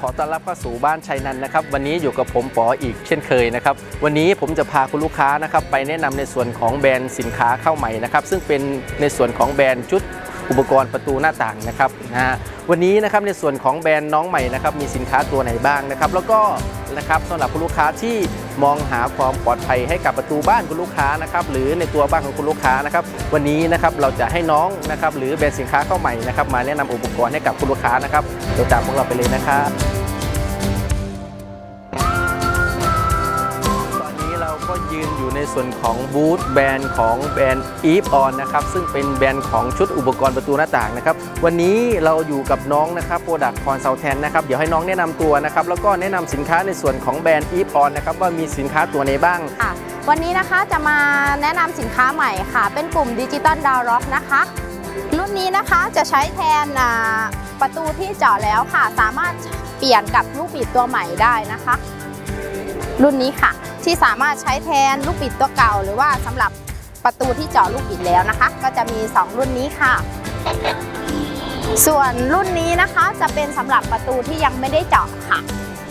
ขอต้อนรับเข้าสู่บ้านชัยนันนะครับ วันนี้อยู่กับผมปออีกเช่นเคยนะครับ วันนี้ผมจะพาคุณลูกค้านะครับไปแนะนำในส่วนของแบรนด์สินค้าเข้าใหม่นะครับ ซึ่งเป็นในส่วนของแบรนด์ชุดอุปกรณ์ประตูหน้าต่างนะครับนะฮะวันนี้นะครับในส่วนของแบรนด์น้องใหม่นะครับมีสินค้าตัวไหนบ้างนะครับ แล้วก็ นะครับสำหรับคุณลูกค้าที่มองหาความปลอดภัยให้กับประตูบ้านคุณลูกค้านะครับหรือในตัวบ้านของคุณลูกค้านะครับวันนี้นะครับเราจะให้น้องนะครับหรือแบรนด์สินค้าเข้าใหม่นะครับมาแนะนำอุปกรณ์ให้กับคุณลูกค้านะครับเดี๋ยวตามพวกเราไปเลยนะครับ อยู่ในส่วนของบูธแบรนด์ของแบรนด์ Eve On นะครับซึ่งเป็นแบรนด์ของชุดอุปกรณ์ประตูหน้าต่างนะครับวันนี้เราอยู่กับน้องนะครับโปรดักต์คอนซัลแทนนะครับเดี๋ยวให้น้องแนะนำตัวนะครับแล้วก็แนะนำสินค้าในส่วนของแบรนด์ Eve On นะครับว่ามีสินค้าตัวไหนบ้างค่ะวันนี้นะคะจะมาแนะนำสินค้าใหม่ค่ะ เป็นกลุ่มดิจิตอลดาวล็อกนะคะรุ่นนี้นะคะจะใช้แทนประตูที่เจาะแล้วค่ะ สามารถเปลี่ยนกับลูกบิดตัวใหม่ได้นะคะ รุ่นนี้ค่ะ ที่สามารถใช้แทนลูกบิดตัวเก่า หรือว่าสำหรับประตูที่เจาะลูกบิดแล้วนะคะ ก็จะมี 2 รุ่นนี้ค่ะ ส่วนรุ่นนี้นะคะจะเป็นสำหรับประตูที่ยังไม่ได้เจาะค่ะ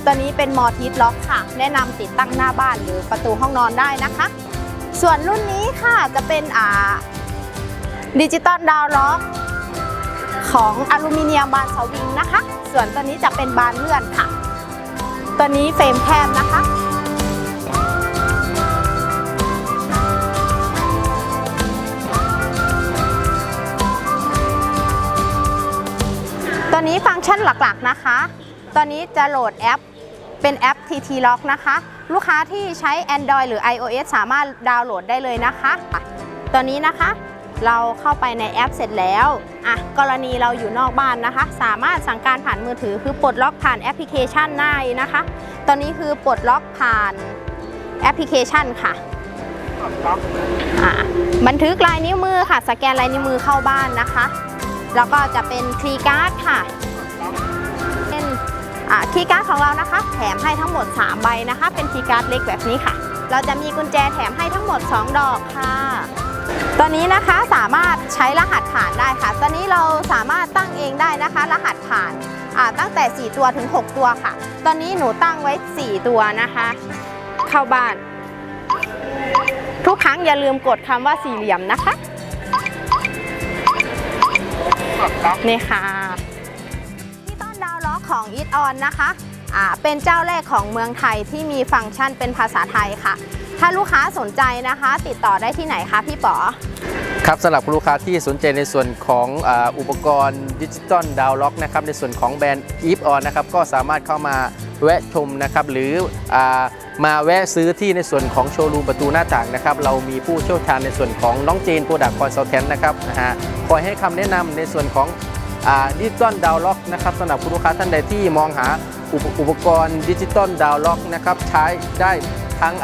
ตัวนี้เป็นมอทิสล็อกค่ะ แนะนำติดตั้งหน้าบ้านหรือประตูห้องนอนได้นะคะ ส่วนรุ่นนี้ค่ะจะเป็นอ่าดิจิตอลดาวล็อกของอลูมิเนียมบานเสวิงนะคะ ส่วนตัวนี้จะเป็นบานเลื่อนค่ะ ตัวนี้เฟรมแคบนะคะ นี้ฟังก์ชันหลักๆนะคะ ตอนนี้จะโหลดแอปเป็นแอป TT Lock นะคะ ลูกค้าที่ใช้ Android หรือ iOS สามารถดาวน์โหลดได้เลยนะคะตัวนี้นะคะเราเข้าไปในแอปเสร็จแล้วอะกรณีเราอยู่นอกบ้านนะคะ สามารถสั่งการผ่านมือถือคือปลดล็อกผ่านแอปพลิเคชันได้นะคะ ตอนนี้คือปลดล็อกผ่านแอปพลิเคชันค่ะอะบันทึกลายนิ้วมือค่ะ สแกนลายนิ้วมือเข้าบ้านนะคะ แล้วก็จะเป็นคีย์การ์ดค่ะ เป็นคีย์การ์ดของเรานะคะ แถมให้ทั้งหมด 3 ใบนะคะ เป็นคีย์การ์ดเล็กแบบนี้ค่ะ เราจะมีกุญแจแถมให้ทั้งหมด 2 ดอกค่ะตัวนี้นะคะสามารถใช้รหัสผ่านได้ค่ะ ตัวนี้เราสามารถตั้งเองได้นะคะ รหัสผ่านตั้งแต่ 4 ตัวถึง 6 ตัวค่ะ ตอนนี้หนูตั้งไว้ 4 ตัวนะคะ เข้าบ้าน ทุกครั้งอย่าลืมกดคำว่าสี่เหลี่ยมนะคะ นี่ค่ะ ที่ต้นดาวล็อกของ i t On นะคะอ่าเป็นเจ้าแรกของเมืองไทยที่มีฟังก์ชันเป็นภาษาไทยค่ะ ถ้าลูกค้าสนใจนะคะ ติดต่อได้ที่ไหนคะพี่ป๋อ ครับสำหรับคุณลูกค้าที่สนใจในส่วนของอ,อุปกรณ์ดิจิตอลดาวล็อกนะครับในส่วนของแบรนด์ Eve On นะครับก็สามารถเข้ามาแวะชมนะครับหรืออมาแวะซื้อที่ในส่วนของโชว์รูมประตูหน้าต่างนะครับเรามีผู้เชี่ยวชาญในส่วนของน้องเจนโปรดักต์คอนซัลแทนนะครับนะฮะคอยให้คำแนะนำในส่วนของดิจิตอลดาวล็อกนะครับสำหรับคุณลูกค้าท่านใดที่มองหาอุปอุปกรณ์ดิจิตอลดาวล็อกนะครับใช้ได้ทั้ง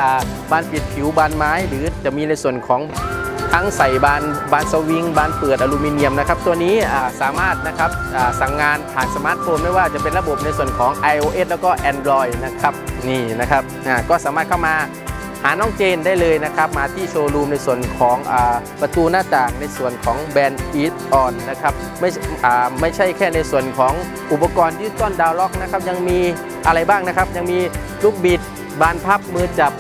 บานปิดผิวบานไม้ หรือจะมีในส่วนของ ทั้งใส่บานบานสวิง บานเปิดอลูมิเนียมนะครับ ตัวนี้สามารถนะครับสั่งงานผ่านสมาร์ทโฟนไม่ว่าจะเป็นระบบในส่วนของ iOS แล้วก็ Android นะครับนี่นะครับก็สามารถเข้ามาหาน้องเจนได้เลยนะครับ มาที่โชว์รูมในส่วนของอประตูหน้าต่างในส่วนของแบรนด์ e a t On นนะครับไม่ไม่ใช่แค่ในส่วนของอุปกรณ์ดิจิตอลดาวล็อกนะครับยังมีอะไรบ้างนะครับ ยังมีลูกบิด บานพับมือจับ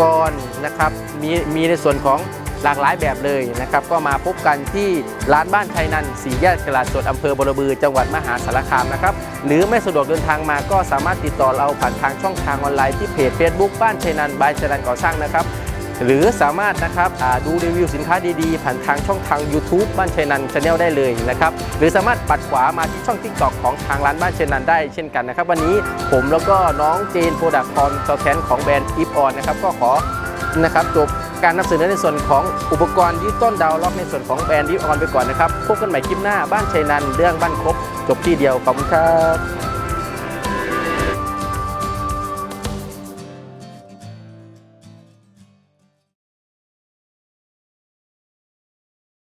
กรนะครับมีมีในส่วนของ หลากหลายแบบเลยนะครับก็มาพบกันที่ร้านบ้านชัยนันสีแยกตลาดสดอำเภอบรบือ จังหวัดมหาสารคามนะครับหรือไม่สะดวกเดินทางมาก็สามารถติดต่อเราผ่านทางช่องทางออนไลน์ที่เพจ Facebook บ้านชัยนันบายชัยนันก่อสร้างนะครับหรือสามารถนะครับดูรีวิวสินค้าดีๆ ผ่านทางช่องทาง YouTube บ้านชัยนันชาแนลได้เลยนะครับหรือสามารถปัดขวามาที่ช่อง TikTok ของทางร้านบ้านชัยนันได้เช่นกันนะครับ วันนี้ผมแล้วก็น้องเจนโปรดักต์คอนซอแทนของแบรนด์อีฟออนนะครับก็ขอนะครับจบ การนำเสนอในส่วนของอุปกรณ์ยืดต้นดาวล็อกในส่วนของแบรนด์ดิออนไปก่อนนะครับพบกันใหม่คลิปหน้าบ้านชัยนันเรื่องบ้านครบจบที่เดียวขอบคุณครับ